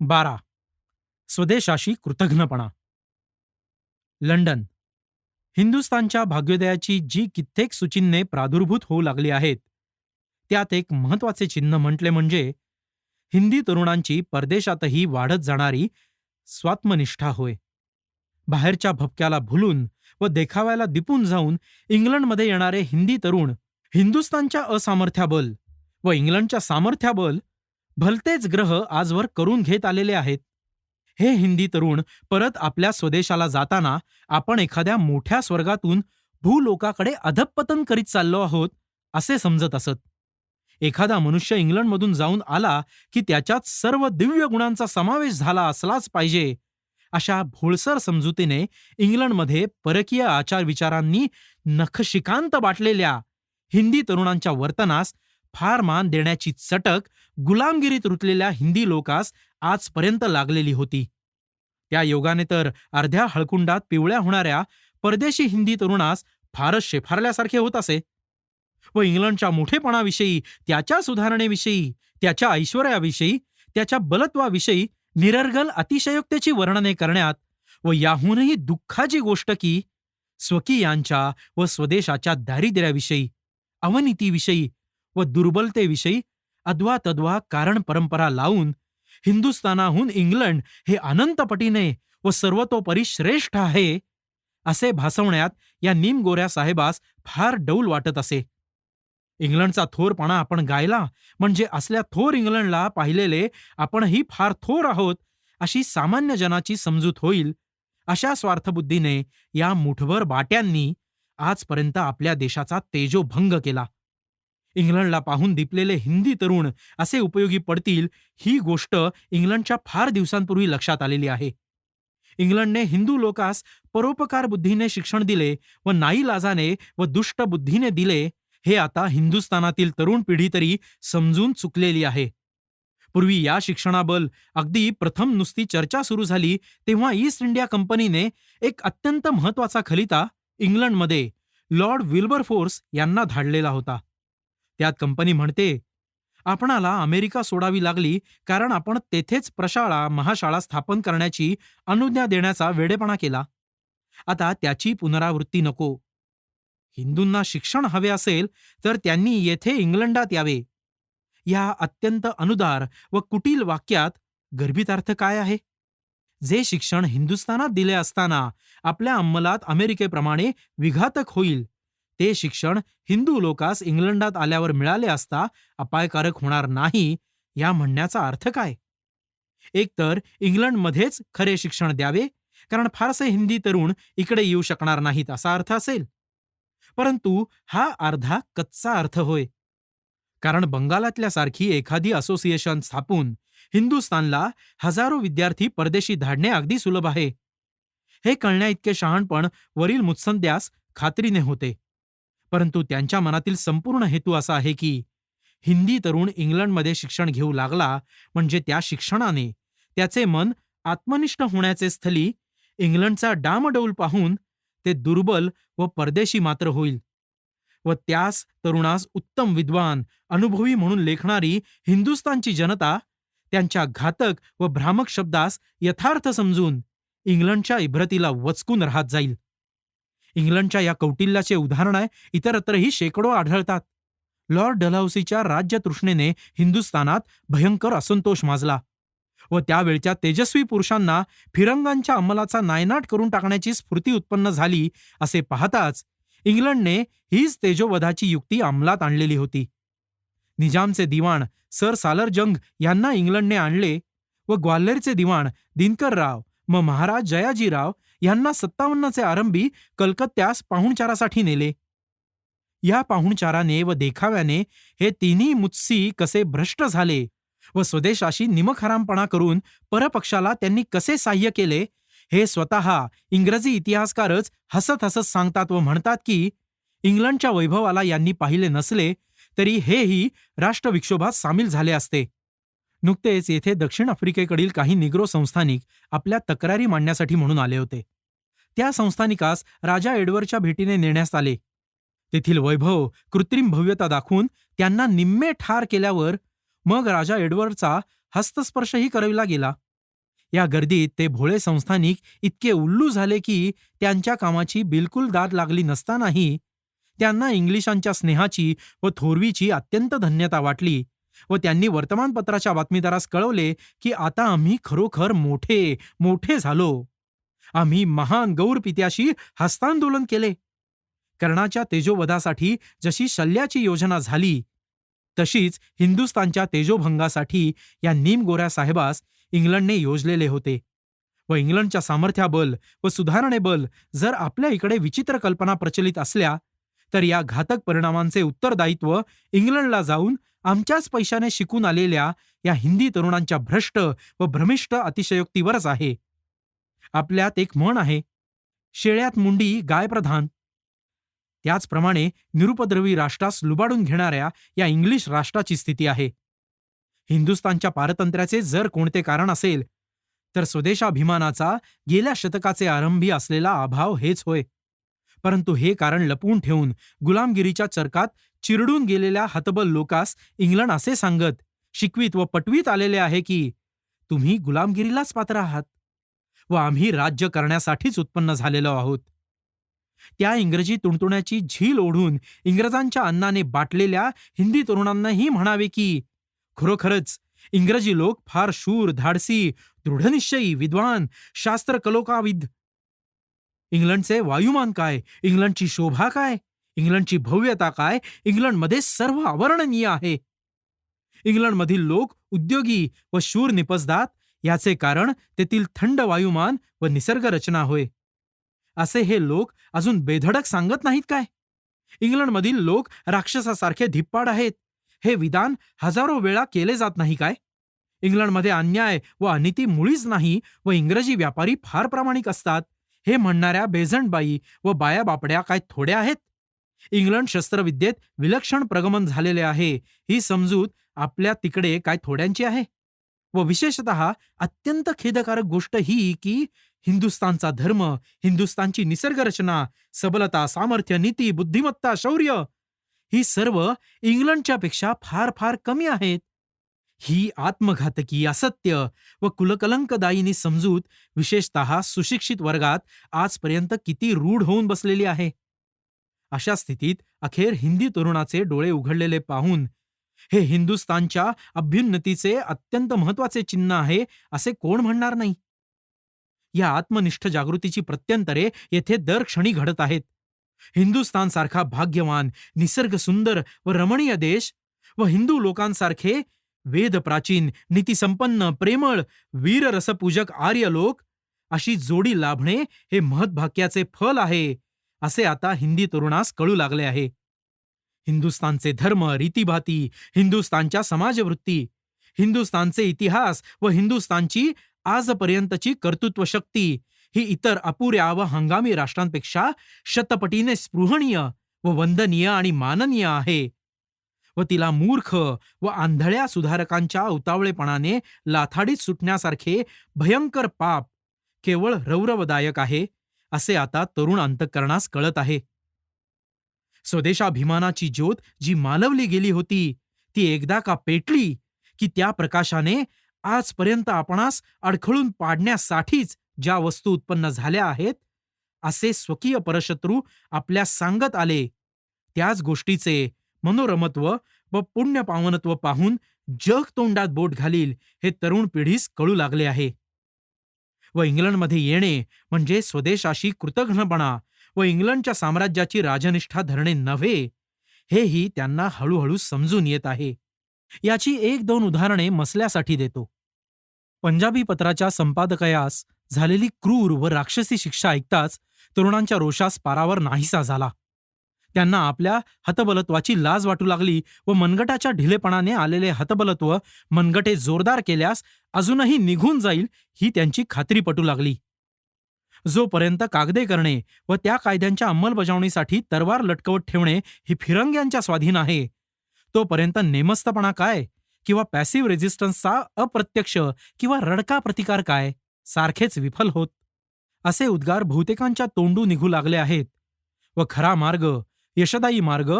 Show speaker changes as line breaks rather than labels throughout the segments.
बारा. स्वदेशाशी कृतघ्नपणा. लंडन. हिंदुस्थानच्या भाग्योदयाची जी कित्येक सुचिन्हे प्रादुर्भूत होऊ लागली आहेत त्यात एक महत्त्वाचे चिन्ह म्हटले म्हणजे हिंदी तरुणांची परदेशातही वाढत जाणारी स्वात्मनिष्ठा होय. बाहेरच्या भपक्याला भुलून व देखाव्याला दिपून जाऊन इंग्लंडमध्ये येणारे हिंदी तरुण हिंदुस्थानच्या असामर्थ्याबल व इंग्लंडच्या सामर्थ्याबल भलतेच ग्रह आजवर करून घेत आलेले आहेत. हे हिंदी तरुण परत आपल्या स्वदेशाला जाताना आपण एखाद्या मोठ्या स्वर्गातून भूलोकाकडे अधपतन करीत चाललो आहोत असे समजत असत. एखादा मनुष्य इंग्लंडमधून जाऊन आला की त्याच्यात सर्व दिव्य गुणांचा समावेश झाला असलाच पाहिजे अशा भोळसर समजुतीने इंग्लंडमध्ये परकीय आचारविचारांनी नखशिकांत बाटलेल्या हिंदी तरुणांच्या वर्तनास फार मान देण्याची चटक गुलामगिरीत रुतलेल्या हिंदी लोकास आजपर्यंत लागलेली होती. त्या योगाने तर अर्ध्या हळकुंडात पिवळ्या होणाऱ्या परदेशी हिंदी तरुणास फारच शेफारल्यासारखे होत असे. व इंग्लंडच्या मोठेपणाविषयी त्याच्या सुधारणेविषयी त्याच्या ऐश्वर्याविषयी त्याच्या बलत्वाविषयी निरर्गल अतिशयोक्तेची वर्णने करण्यात व याहूनही दुःखाची गोष्ट की स्वकीयांच्या व स्वदेशाच्या दारिद्र्याविषयी अवनीतीविषयी व दुर्बलतेविषयी अद्वा तद्वा कारण परंपरा लावून हिंदुस्थानाहून इंग्लंड हे अनंतपटीने व सर्वतोपरी श्रेष्ठ आहे असे भासवण्यात या निमगोऱ्या साहेबास फार डौल वाटत असे. इंग्लंडचा थोरपणा आपण गायला म्हणजे असल्या थोर इंग्लंडला पाहिलेले आपणही फार थोर आहोत अशी सामान्य जनाची समजूत होईल अशा स्वार्थबुद्धीने या मुठभर बाट्यांनी आजपर्यंत आपल्या देशाचा तेजोभंग केला. इंग्लंडला पाहून दिपलेले हिंदी तरुण असे उपयोगी पडतील ही गोष्ट इंग्लंडच्या फार दिवसांपूर्वी लक्षात आलेली आहे. इंग्लंडने हिंदू लोकास परोपकार बुद्धीने शिक्षण दिले व नाईलाजाने व दुष्ट बुद्धीने दिले हे आता हिंदुस्थानातील तरुण पिढी तरी समजून चुकलेली आहे. पूर्वी या शिक्षणाबल अगदी प्रथम नुसती चर्चा सुरू झाली तेव्हा ईस्ट इंडिया कंपनीने एक अत्यंत महत्त्वाचा खलिता इंग्लंडमध्ये लॉर्ड विल्बर फोर्स यांना धाडलेला होता. त्यात कंपनी म्हणते आपणाला अमेरिका सोडावी लागली कारण आपण तेथेच प्रशाळा महाशाळा स्थापन करण्याची अनुज्ञा देण्याचा वेडेपणा केला. आता त्याची पुनरावृत्ती नको. हिंदूंना शिक्षण हवे असेल तर त्यांनी येथे इंग्लंडात यावे. या अत्यंत अनुदार व कुटील वाक्यात गर्भितार्थ काय आहे? जे शिक्षण हिंदुस्थानात दिले असताना आपल्या अंमलात अमेरिकेप्रमाणे विघातक होईल ते शिक्षण हिंदू लोकास इंग्लंडात आल्यावर मिळाले असता अपायकारक होणार नाही या म्हणण्याचा अर्थ काय? एकतर इंग्लंडमध्येच खरे शिक्षण द्यावे कारण फारसे हिंदी तरुण इकडे येऊ शकणार नाहीत असा अर्थ असेल. परंतु हा अर्धा कच्चा अर्थ होय. कारण बंगालातल्या सारखी एखादी असोसिएशन स्थापून हिंदुस्थानला हजारो विद्यार्थी परदेशी धाडणे अगदी सुलभ आहे. हे कळण्याइतके शहाणपण वरील मुत्संद्यास खात्रीने होते. परंतु त्यांच्या मनातील संपूर्ण हेतू असा आहे की हिंदी तरुण इंग्लंडमध्ये शिक्षण घेऊ लागला म्हणजे त्या शिक्षणाने त्याचे मन आत्मनिष्ठ होण्याचे स्थली इंग्लंडचा डामडौल पाहून ते दुर्बल व परदेशी मात्र होईल. व त्यास तरुणास उत्तम विद्वान अनुभवी म्हणून लेखणारी हिंदुस्तानची जनता त्यांच्या घातक व भ्रामक शब्दास यथार्थ समजून इंग्लंडच्या इब्रतीला वचकून राहत जाईल. इंग्लंडच्या या कौटिल्याचे उदाहरण आहे इतरत्रही शेकडो आढळतात. लॉर्ड डलहौसीच्या राज्य तृष्णेने हिंदुस्थानात भयंकर असंतोष माजला व त्यावेळच्या तेजस्वी पुरुषांना फिरंगांच्या अंमलाचा नायनाट करून टाकण्याची स्फूर्ती उत्पन्न झाली असे पाहताच इंग्लंडने हीच तेजोवधाची युक्ती अंमलात आणलेली होती. निजामचे दिवाण सर सालरजंग यांना इंग्लंडने आणले व ग्वाल्हेरचे दिवाण दिनकरराव म महाराज जयाजीराव यांना सत्तावन्नचे आरंभी कलकत्त्यास पाहुणचारासाठी नेले. या पाहुणचाराने व देखाव्याने हे तिन्ही मुत्सी कसे भ्रष्ट झाले व स्वदेशाशी निमखरामपणा करून परपक्षाला त्यांनी कसे साह्य केले हे स्वतः इंग्रजी इतिहासकारच हसत हसत सांगतात व म्हणतात की इंग्लंडच्या वैभवाला यांनी पाहिले नसले तरी हेही राष्ट्रविक्षोभात सामील झाले असते. नुकतेच येथे दक्षिण आफ्रिकेकडील काही निग्रो संस्थानिक आपल्या तक्रारी मांडण्यासाठी म्हणून आले होते. त्या संस्थानिकास राजा एडवर्डच्या भेटीने नेण्यास आले. तेथील वैभव कृत्रिम भव्यता दाखवून त्यांना निम्मे ठार केल्यावर मग राजा एडवर्डचा हस्तस्पर्शही करविला गेला. या गर्दीत ते भोळे संस्थानिक इतके उल्लू झाले की त्यांच्या कामाची बिलकुल दाद लागली नसतानाही त्यांना इंग्लिशांच्या स्नेहाची व थोरवीची अत्यंत धन्यता वाटली. व त्यांनी वर्तमानपत्राच्या बातमीदारास कळवले की आता आम्ही खरोखर मोठे मोठे झालो. आम्ही महान गौरपित्याशी हस्तांदोलन केले. कर्णाच्या तेजोवधासाठी जशी शल्याची योजना झाली तशीच हिंदुस्तानच्या तेजोभंगासाठी या निमगोऱ्या साहेबास इंग्लंडने योजलेले होते. व इंग्लंडच्या सामर्थ्याबल व सुधारणेबल जर आपल्या इकडे विचित्र कल्पना प्रचलित असल्या तर या घातक परिणामांचे उत्तरदायित्व इंग्लंडला जाऊन आमच्याच पैशाने शिकून आलेल्या या हिंदी तरुणांच्या भ्रष्ट व भ्रमिष्ट अतिशयोक्तीवरच आहे. आपल्यात एक म्हण आहे शेळ्यात मुंडी गाय प्रधान. त्याचप्रमाणे निरुपद्रवी राष्ट्रास लुबाडून घेणाऱ्या या इंग्लिश राष्ट्राची स्थिती आहे. हिंदुस्तानच्या पारतंत्र्याचे जर कोणते कारण असेल तर स्वदेशाभिमानाचा गेल्या शतकाचे आरंभी असलेला अभाव हेच होय. परंतु हे कारण लपवून ठेवून गुलामगिरीच्या चरकात चिरडून गेलेल्या हतबल लोकास इंग्लंड असे सांगत शिकवीत व पटवीत आलेले आहे की तुम्ही गुलामगिरीलाच पात्र आहात व आम्ही राज्य करण्यासाठीच उत्पन्न झालेलो आहोत. त्या इंग्रजी तुणतुण्याची झील ओढून इंग्रजांच्या अन्नाने बाटलेल्या हिंदी तरुणांनाही म्हणावे की खरोखरच इंग्रजी लोक फार शूर धाडसी दृढनिश्चयी विद्वान शास्त्र कलोकाविद इंग्लंडचे वायुमान काय? इंग्लंडची शोभा काय? इंग्लंडची भव्यता काय? इंग्लंडमध्ये सर्व अवर्णनीय आहे. इंग्लंडमधील लोक उद्योगी व शूर निपजदात याचे कारण तेथील थंड वायुमान व निसर्ग रचना होय. असे हे लोक अजून बेधडक सांगत नाहीत काय? इंग्लंडमधील लोक राक्षसासारखे धिप्पाड आहेत. हे विधान हजारो वेळा केले जात नाही काय? इंग्लंडमध्ये अन्याय व अनिती मुळीच नाही व इंग्रजी व्यापारी फार प्रामाणिक असतात. हे म्हणणाऱ्या बेझंटबाई व बाया बापड्या काय थोड्या आहेत? इंग्लंड शस्त्रविद्येत विलक्षण प्रगमन झालेले आहे. ही समजूत आपल्या तिकडे काय थोड्यांची आहे? व विशेषत अत्यंत खेदकारक गोष्ट ही की हिंदुस्तानचा धर्म हिंदुस्तानची निसर्गरचना सबलता सामर्थ्य नीती बुद्धिमत्ता शौर्य ही सर्व इंग्लंडच्या पेक्षा फार फार कमी आहेत. ही आत्मघातकी असत्य व कुलकलंकदायिनी समजूत विशेषतः सुशिक्षित वर्गात आजपर्यंत किती रूढ होऊन बसलेली आहे. अशा स्थितीत अखेर हिंदी तरुणाचे डोळे उघडलेले पाहून हे हिंदुस्तानच्या अभ्युन्नतीचे अत्यंत महत्त्वाचे चिन्ह आहे असे कोण म्हणणार नाही? या आत्मनिष्ठ जागृतीची प्रत्यंतरे येथे दर क्षणी घडत आहेत. हिंदुस्तानसारखा भाग्यवान निसर्ग सुंदर व रमणीय देश व हिंदू लोकांसारखे वेद प्राचीन नीतिसंपन्न प्रेमळ वीररसपूजक आर्य लोक अशी जोडी लाभणे हे महत्भाग्याचे फल आहे. असे आता हिंदी तरुणास कळू लागले आहे. हिंदुस्तानचे धर्म रीतीभाती हिंदुस्तानच्या समाजवृत्ती हिंदुस्तानचे इतिहास व हिंदुस्तानची आजपर्यंतची कर्तृत्व शक्ती ही इतर अपुऱ्या व हंगामी राष्ट्रांपेक्षा शतपटीने स्पृहणीय व वंदनीय आणि माननीय आहे. व तिला मूर्ख व आंधळ्या सुधारकांच्या उतावळेपणाने लाथाडीत सुटण्यासारखे भयंकर पाप केवळ रौरवदायक आहे. असे आता तरुण अंतकरणास कळत आहे. स्वदेशाभिमानाची ज्योत जी मालवली गेली होती ती एकदा का पेटली की त्या प्रकाशाने आजपर्यंत आपणास अडखळून पाडण्यासाठीच ज्या वस्तू उत्पन्न झाल्या आहेत असे स्वकीय परशत्रू आपल्या सांगत आले. त्याच गोष्टीचे मनोरमत्व व पुण्यपावनत्व पाहून जग तोंडात बोट घालील हे तरुण पिढीस कळू लागले आहे. व इंग्लंडमध्ये येणे म्हणजे स्वदेशाशी कृतघ्नपणा व इंग्लंडच्या साम्राज्याची राजनिष्ठा धरणे नव्हे. हेही त्यांना हळूहळू समजून येत आहे. याची एक दोन उदाहरणे मसल्यासाठी देतो. पंजाबी पत्राच्या संपादकयास झालेली क्रूर व राक्षसी शिक्षा ऐकताच तरुणांच्या रोषास पारावर नाहीसा झाला. त्यांना आपल्या हतबलत्वाची लाज वाटू लागली व मनगटाच्या ढिलेपणाने आलेले हतबलत्व मनगटे जोरदार केल्यास अजूनही निघून जाईल ही त्यांची खात्री पटू लागली. जोपर्यंत कागदे करणे व त्या कायद्यांच्या अंमलबजावणीसाठी तरवार लटकवत ठेवणे ही फिरंग्यांच्या स्वाधीन आहे तोपर्यंत नेमस्तपणा काय किंवा पॅसिव्ह रेझिस्टन्सचा अप्रत्यक्ष किंवा रडका प्रतिकार काय सारखेच विफल होत असे उद्गार बहुतेकांच्या तोंडू निघू लागले आहेत व खरा मार्ग यशदायी मार्ग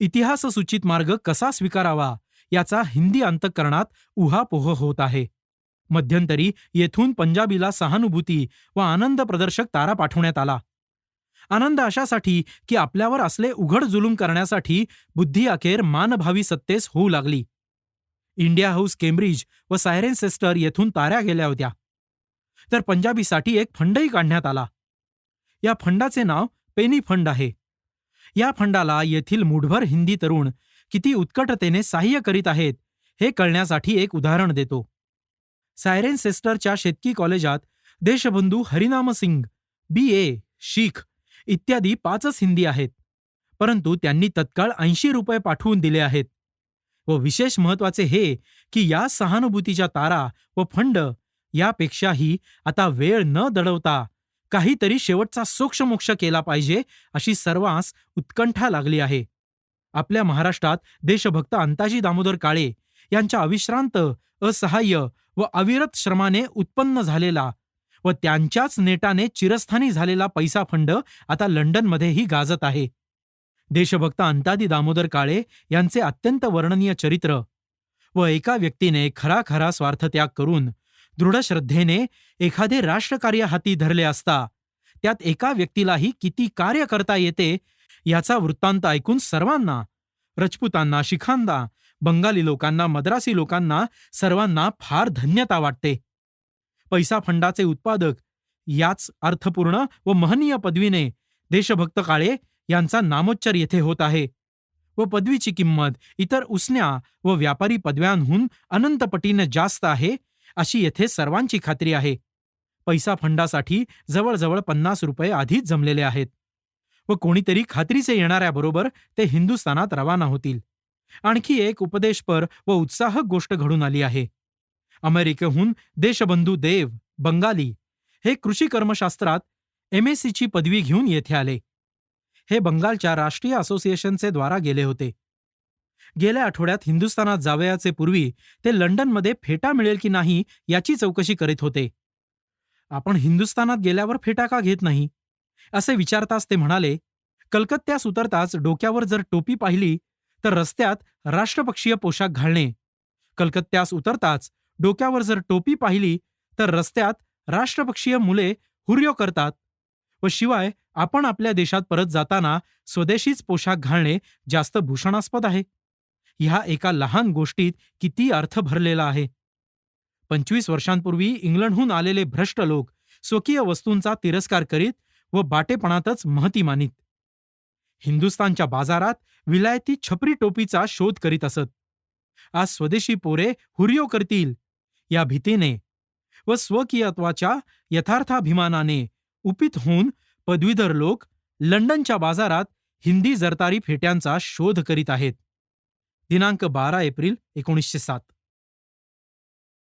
इतिहास सूचित मार्ग कसा स्वीकारावा याचा हिंदी अंतःकरणात उहापोह होत आहे. मध्यंतरी येथून पंजाबीला सहानुभूती व आनंद प्रदर्शक तारा पाठवण्यात आला. आनंद अशासाठी की आपल्यावर असले उघड जुलूम करण्यासाठी बुद्धी अखेर मानभावी सत्तेस होऊ लागली. इंडिया हाऊस केम्ब्रिज व सायरेन सिस्टर येथून ताऱ्या गेल्या होत्या. तर पंजाबीसाठी एक फंडही काढण्यात आला. या फंडाचे नाव पेनी फंड आहे. या फंडाला येथील मुठभर हिंदी तरुण किती उत्कटतेने सहाय्य करीत आहेत हे कळण्यासाठी एक उदाहरण देतो. सायरेन सिस्टरच्या शेतकी कॉलेजात देशबंधू हरिनाम सिंग बी. ए. शीख इत्यादी पाचच हिंदी आहेत परंतु त्यांनी तत्काळ ऐंशी रुपये पाठवून दिले आहेत. व विशेष महत्त्वाचे हे की या सहानुभूतीच्या तारा व फंड यापेक्षाही आता वेळ न दडवता काहीतरी शेवटचा सोक्षमोक्ष केला पाहिजे अशी सर्वांस उत्कंठा लागली आहे. आपल्या महाराष्ट्रात देशभक्त अंताजी दामोदर काळे यांच्या अविश्रांत असहाय्य व अविरत श्रमाने उत्पन्न झालेला व त्यांच्याच नेटाने चिरस्थानी झालेला पैसा फंड आता लंडनमध्येही गाजत आहे. देशभक्त अंतादी दामोदर काळे यांचे अत्यंत वर्णनीय चरित्र व एका व्यक्तीने खरा खरा स्वार्थत्याग करून दृढ श्रद्धेने एखादे राष्ट्रकार्य हाती धरले असता त्यात एका व्यक्तीलाही किती कार्य करता येते याचा वृत्तांत ऐकून सर्वांना रजपुतांना शिखांदा बंगाली लोकांना मद्रासी लोकांना सर्वांना फार धन्यता वाटते. पैसा फंडाचे उत्पादक याच अर्थपूर्ण व महनीय पदवीने देशभक्त काळे यांचा नामोच्चार येथे होत आहे व पदवीची किंमत इतर उसन्या व व्यापारी पदव्यांहून अनंतपटीनं जास्त आहे अशी येथे सर्वांची खात्री आहे. पैसा फंडासाठी जवळजवळ पन्नास रुपये आधीच जमलेले आहेत. व कोणीतरी खात्रीचे येणाऱ्याबरोबर ते हिंदुस्थानात रवाना होतील. आणखी एक उपदेशपर व उत्साहक गोष्ट घडून आली आहे. अमेरिकेहून देशबंधू देव बंगाली हे कृषी कर्मशास्त्रात एम एस सीची पदवी घेऊन येथे आले. हे बंगालच्या राष्ट्रीय असोसिएशनचे द्वारा गेले होते. गेल्या आठवड्यात हिंदुस्थानात जावयाचे पूर्वी ते लंडनमध्ये फेटा मिळेल की नाही याची चौकशी करीत होते. आपण हिंदुस्थानात गेल्यावर फेटा का घेत नाही? असे विचारताच ते म्हणाले कलकत्त्यास उतरताच डोक्यावर जर टोपी पाहिली तर रस्त्यात राष्ट्रपक्षीय पोशाख घालणे. कलकत्त्यास उतरताच डोक्यावर जर टोपी पाहिली तर रस्त्यात राष्ट्रपक्षीय मुले हुर्यो करतात व शिवाय आपण आपल्या देशात परत जाताना स्वदेशीच पोशाख घालणे जास्त भूषणास्पद आहे. ह्या एका लहान गोष्टीत किती अर्थ भरलेला आहे. पंचवीस वर्षांपूर्वी इंग्लंडहून आलेले भ्रष्ट लोक स्वकीय वस्तूंचा तिरस्कार करीत व बाटेपणातच महती मानित. हिंदुस्थानच्या बाजारात विलायती छपरी टोपीचा शोध करीत असत. आज स्वदेशी पोरे हुर्यो करतील या भीतीने व स्वकीयत्वाच्या यथार्थाभिमानाने उपित होऊन पदवीधर लोक लंडनच्या बाजारात हिंदी जरतारी फेट्यांचा शोध करीत आहेत. दिनांक बारा एप्रिल एकोणीसशे सात.